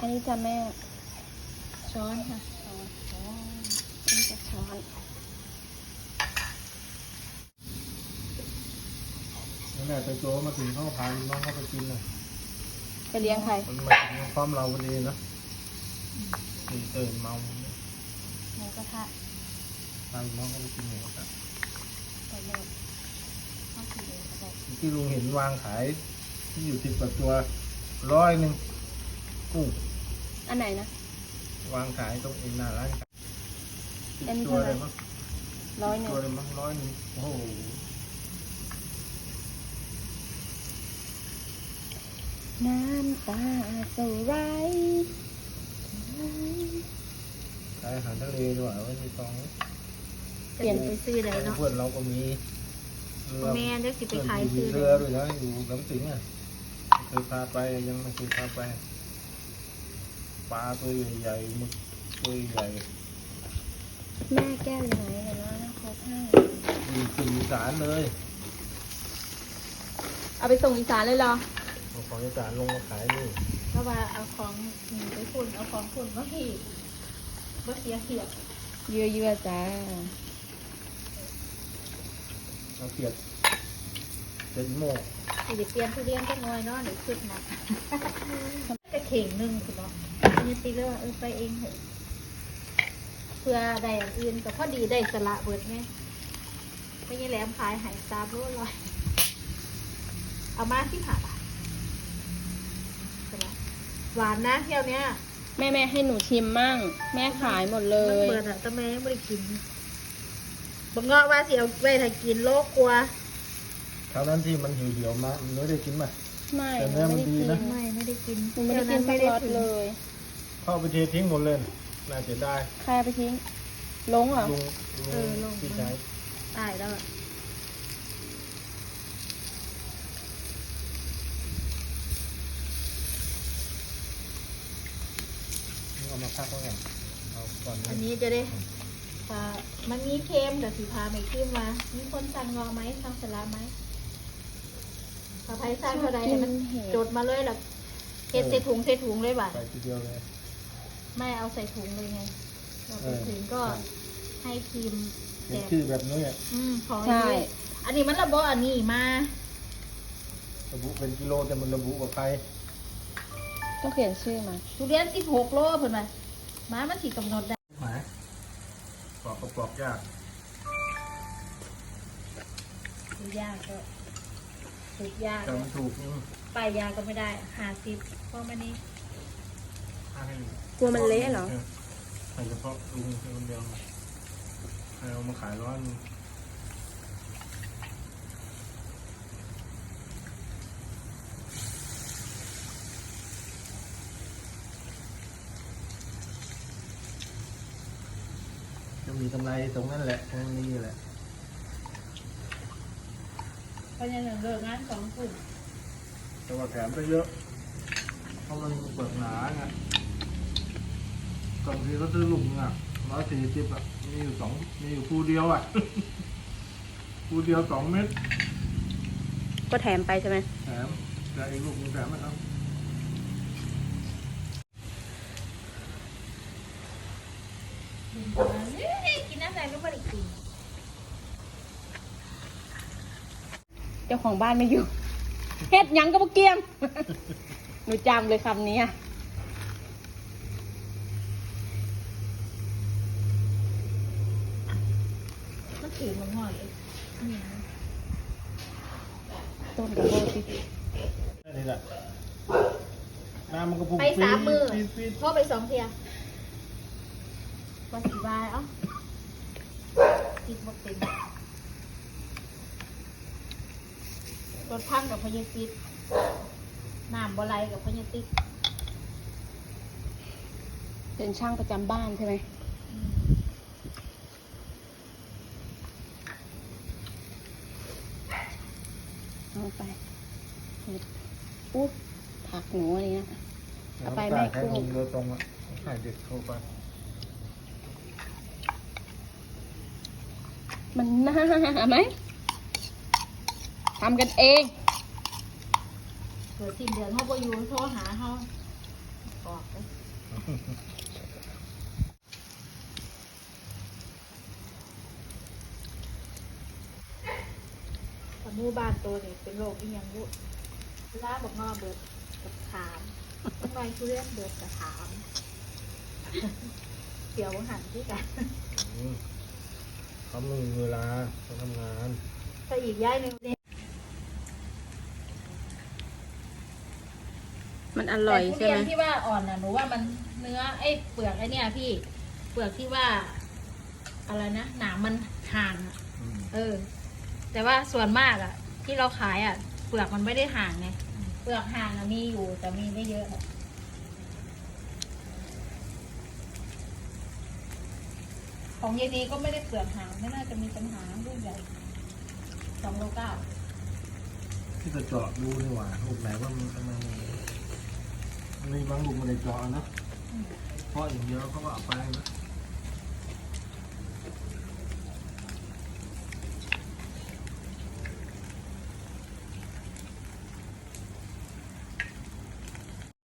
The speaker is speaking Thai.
อันนี้จะแม่ช้อนค่ะช้อนช้อนอันนี้จะช้อนนั่นแหละไปโจมาถึงเขาก็พาลูกน้องเขาไปกินน่ะจะเลี้ยงใครมันมาถึงความเราพอดีนะตื่นตื่นเมาหมูกระทะพาลูกน้องเขาไปกินหมูกระทะไปเลยข้าวสีเหลืองก็ได้ที่ลุงเห็นวางขายที่อยู่สิบกว่าตัวร้อยหนึ่งกุ้ง อันไหนนะ วางขายตรงเองหน้าร้านขายอันนี้ตัวเท่าไหร่ เลยมั้งร้อยหนึ่งตัวเลยมั้งร้อยหนึ่งโอ้โหน้ำตาสไรขายอาหารทะเลด้วยไว้ในซองเปลี่ยนไปซื้อเลยเนาะเพื่อนเราก็มีเรือแม่เดี๋ยวสิไปเพื่อนขายมีซื้อเลเรือยด้วยนะอยู่ลำสิงห์อะไม่เคยพาไปยังไม่เคยพาไป ปลาตัวใหญ่ๆหมึกตัวใหญ่แม่แก้วอยู่ไหนเดี๋ยวนะนะขอผ้าอยู่สื่อสารเลยเอาไปส่งอีสานเลยเหรอเอาของอีสานลงมาขายนี่เพราะว่าเอาของหนีไปฝุ่นเอาของฝุ่นมาหีบมาเสียเขียบเยื่อเยื่อๆจ้าเอาเกียดเจ็ดโมงสิเดี๋ยวเตรียมทุเรียนก็น้อยเนาะเดี๋ยวขึ้นมาจะ เข่งหนึ่งคุณเนาะนี่ตีเลยว่าเออไปเองเถอะเพื่อได้อย่างอื่นก็พอดีได้สละเบิดไงไม่ใช่แหลมขายหายตามรู้ลอยเอามาที่ผ่าบาทสละหวานนะเที่ยวเนี้ยแม่แม่ให้หนูชิมมั่ง แม่ขายหมดเลมันยเบิดอะแต่แม่ยังไม่ได้กินบังเงาะว่าสิเอาไว้ถ้ากินโลกกลัวเท่านั้นที่มันหิวเหี่ยวๆมามันไม่ได้กินมา ไม่แต่เนื้อมันดีนะ ไม่ไม่ได้กินหนูไม่ได้กินสักรสเลยเข้าไปเททิ้งหมดเลยน่าเสียดายใครเอาไปทิ้งลงเหรอ ลุงลุงพี่ชายตายแล้วอะเอามาพักไว้ก่อนเอาก่อนอันนะนี้จะได้พามันมีเค็มแต่สีพาไม่ขึ้นมา มีคนสั่งงอไหมสั่งสลัดไหม พาไพ่สั่งเท่าไรเนี่ยมันกินเห็ดจดมาเลยหรอเห็ดใส่ถุงใส่ถุงเลยบ่ะใส่ทีเดียวเลย ไม่เอาใส่ถุงเลยไงเราไปเออถึงก็ให้พิมพ์แจเป็นกชื่อแบบนี้อะอืมของใช่อันนี้มันระบบอันนี้มา ระบุเป็นกิโลแต่มันระบุกับใครต้องเขียนชื่อมา ทุเรียนสิบหกโลเพิ่นว่ามามันสิกำหนดได้ หมายปอกกระปอกยากซื้อยากก็ ซื้อยากแต่มันถูกนี่ไปยาก็ไม่ได้หาสิบเพราะมันนี้ให้กลัวมันเละเหรอให้เฉพาะลุงคนเดียวให้เอามาขายร้อยหนึ่งจะมีกำไรตรงนั้นแหละตรงนี้แหละ เพราะยังเลิกงานสองกลุ่มแต่ว่าแถมก็เยอะ เพราะมันเปิดหนาไงบางทีก็ซื้อลุงอะร้อยสี่สิบอะ มีอยู่สองมีอยู่คู่เดียวอะ คู่เดียวสองเม็ด ก็แถมไปใช่ไหมแถมแต่อีกลูกหนึงแถมไหมครับกินน้ำแดงก็ไม่ได้กิน เจ้าของบ้านไม่อยู่ เฮ็ดหยังก็บ่เกี่ยง หนูจำเลยคำนี้อะมันถือมันหอยเลยนี่นะต้นกระโบตินี่แหละน้ำมันก็พุ่งไปสามมือปี๊ดปี๊ดพ่อไปสองเทียวันสีบายเอ้ากินบกเป็น รถพังกับพยาติดน้ำบไหลกับพยาติดเป็นช่างประจำบ้านใช่ไหมเอาไปเห็ดอุ๊บผักหนูอันนี้นะเอาไปแม่ใช้กุ้งลุงโดยตรงอะใช่เด็ดเข้าไป มันน่าไหม ทำกันเองเกิดสิ้นเดือนเขาไปอยู่โทรหาเขากรอบเลยแต่หมู่บ้านตัวนี่เป็นโรคอีหยังบุเวลาบอกงอเบิดกับถามทำไมคือเรื่องเบิดกับถามเกี่ยวหันที่กันอืมเขาไม่มีเวลาเขาทำงาน แต่อีกย้ายหนึ่งเนี่ มันอร่อยแต่ทุใช่ไหมเรีนที่ว่าอ่อนน่ะหนูว่ามันเนื้อไอ้เปลือกไอ้เนี่ยพี่เปลือกที่ว่า อะไรนะหนามมันห่างอะอืมเออ แต่ว่าส่วนมากอะที่เราขายอะเปลือกมันไม่ได้ห่างไงเปลือกห่างอะมีอยู่แต่มีไม่เยอะหรอกของเยนีก็ไม่ได้เปลือกห่างไม่น่าจะมีปัญหาลูกใหญ่สองโลเก้า ที่จะเจาะดูนี่หว่าลูกไหนว่ามันทำไมมัน มีบางลูกมันได้เจาะนะเพราะอย่างเดียวเขาก็เอาไปนะ